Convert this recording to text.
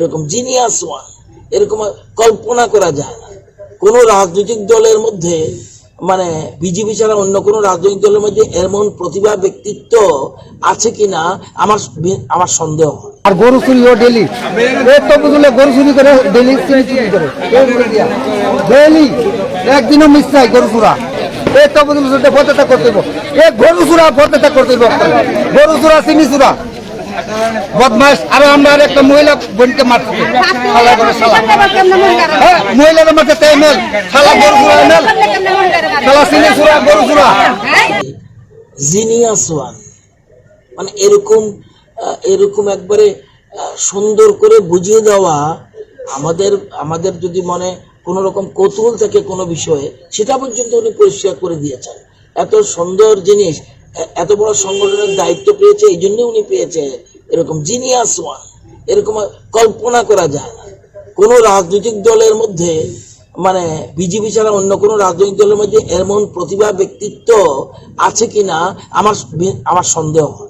এরকম genius one এরকম কল্পনা করা যায় না। কোনো রাজনৈতিক দলের মধ্যে মানে বিজেপি ছাড়া অন্য কোনো রাজনৈতিক দলের মধ্যে এমন প্রতিভা, ব্যক্তিত্ব আছে কিনা, আমার আমার সন্দেহ আর গরু চুরি ও ডেলি। গরু চুরি করে, ডেলি চুরি চুরি করে। ডেলি, একদিনও মিস নাই গরু চুরা। এই তো বুঝলে ফতেটা করতে। এ গরু চুরা ফতেটা করতে। গরু চুরা, চিনি চুরা। বদমাস আর আমরা একটা মহিলা বোনকে মারতে শালা করে হ্যাঁ তাই মেল, শালা গরু চুরা মেল। শালা চিনি চুরা গরু চুরা জিনিয়াস ওয়ান মানে এরকম এরকম একবারে সুন্দর করে বুঝিয়ে দেওয়া আমাদের আমাদের যদি মনে কোনো রকম কৌতূহল থাকে কোনো বিষয়ে, সেটা পর্যন্ত উনি পরিষ্কার করে দিয়েছেন। এত সুন্দর জিনিস এত বড় সংগঠনের দায়িত্ব পেয়েছে, এই জন্য উনি পেয়েছে এরকম জিনিয়াস ওয়ান এরকম কল্পনা করা যায় কোনো রাজনৈতিক দলের মধ্যে মানে বিজেপি ছাড়া অন্য কোনো রাজনৈতিক দলের মধ্যে এমন প্রতিভা, ব্যক্তিত্ব আছে কিনা, আমার আমার সন্দেহ হয়।